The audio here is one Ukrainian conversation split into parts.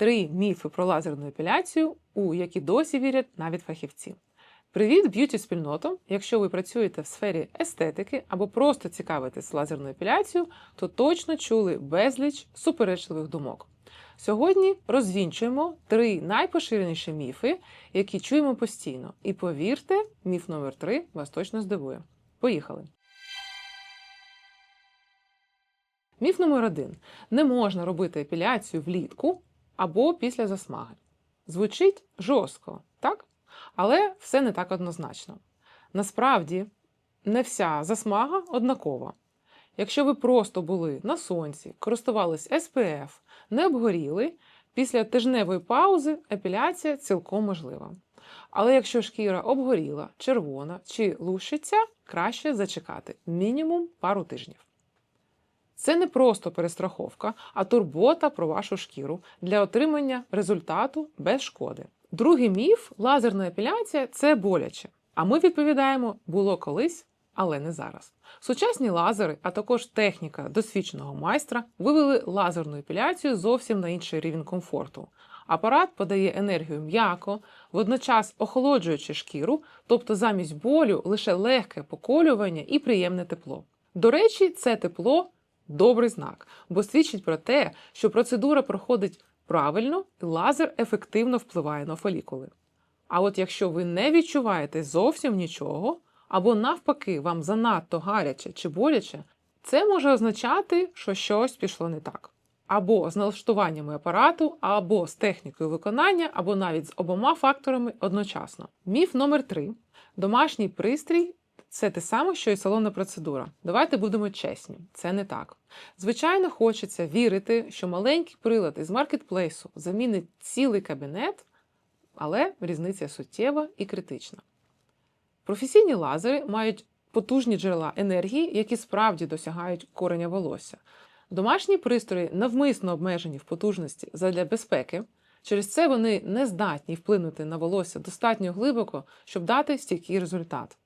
Три міфи про лазерну епіляцію, у які досі вірять навіть фахівці. Привіт, б'юті спільнотам! Якщо ви працюєте в сфері естетики або просто цікавитесь лазерною епіляцією, то точно чули безліч суперечливих думок. Сьогодні розвінчуємо три найпоширеніші міфи, які чуємо постійно. І повірте, міф номер три вас точно здивує. Поїхали! Міф номер один: не можна робити епіляцію влітку або після засмаги. Звучить жорстко, так? Але все не так однозначно. Насправді, не вся засмага однакова. Якщо ви просто були на сонці, користувались SPF, не обгоріли, після тижневої паузи епіляція цілком можлива. Але якщо шкіра обгоріла, червона чи лущиться, краще зачекати мінімум пару тижнів. Це не просто перестраховка, а турбота про вашу шкіру для отримання результату без шкоди. Другий міф лазерна епіляція це боляче. А ми відповідаємо, було колись, але не зараз. Сучасні лазери, а також техніка досвідченого майстра, вивели лазерну епіляцію зовсім на інший рівень комфорту. Апарат подає енергію м'яко, водночас охолоджуючи шкіру, тобто замість болю лише легке поколювання і приємне тепло. До речі, це тепло добрий знак, бо свідчить про те, що процедура проходить правильно і лазер ефективно впливає на фолікули. А от якщо ви не відчуваєте зовсім нічого, або навпаки, вам занадто гаряче чи боляче, це може означати, що щось пішло не так. Або з налаштуваннями апарату, або з технікою виконання, або навіть з обома факторами одночасно. Міф номер 3 домашній пристрій це те саме, що і салонна процедура. Давайте будемо чесні, це не так. Звичайно, хочеться вірити, що маленький прилад із маркетплейсу замінить цілий кабінет, але різниця суттєва і критична. Професійні лазери мають потужні джерела енергії, які справді досягають кореня волосся. Домашні пристрої навмисно обмежені в потужності задля безпеки. Через це вони не здатні вплинути на волосся достатньо глибоко, щоб дати стійкий результат.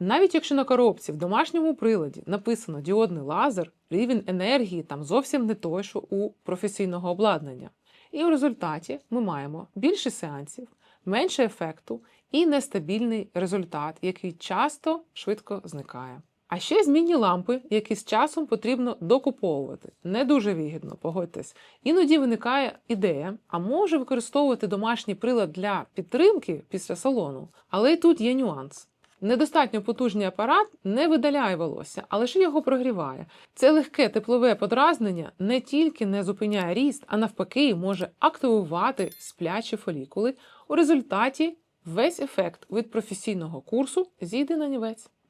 Навіть якщо на коробці в домашньому приладі написано діодний лазер, рівень енергії там зовсім не той, що у професійного обладнання. І в результаті ми маємо більше сеансів, менше ефекту і нестабільний результат, який часто швидко зникає. А ще змінні лампи, які з часом потрібно докуповувати. Не дуже вигідно, погодьтесь. Іноді виникає ідея, а може використовувати домашній прилад для підтримки після салону. Але й тут є нюанс. Недостатньо потужний апарат не видаляє волосся, а лише його прогріває. Це легке теплове подразнення не тільки не зупиняє ріст, а навпаки, може активувати сплячі фолікули. У результаті весь ефект від професійного курсу зійде на нівець.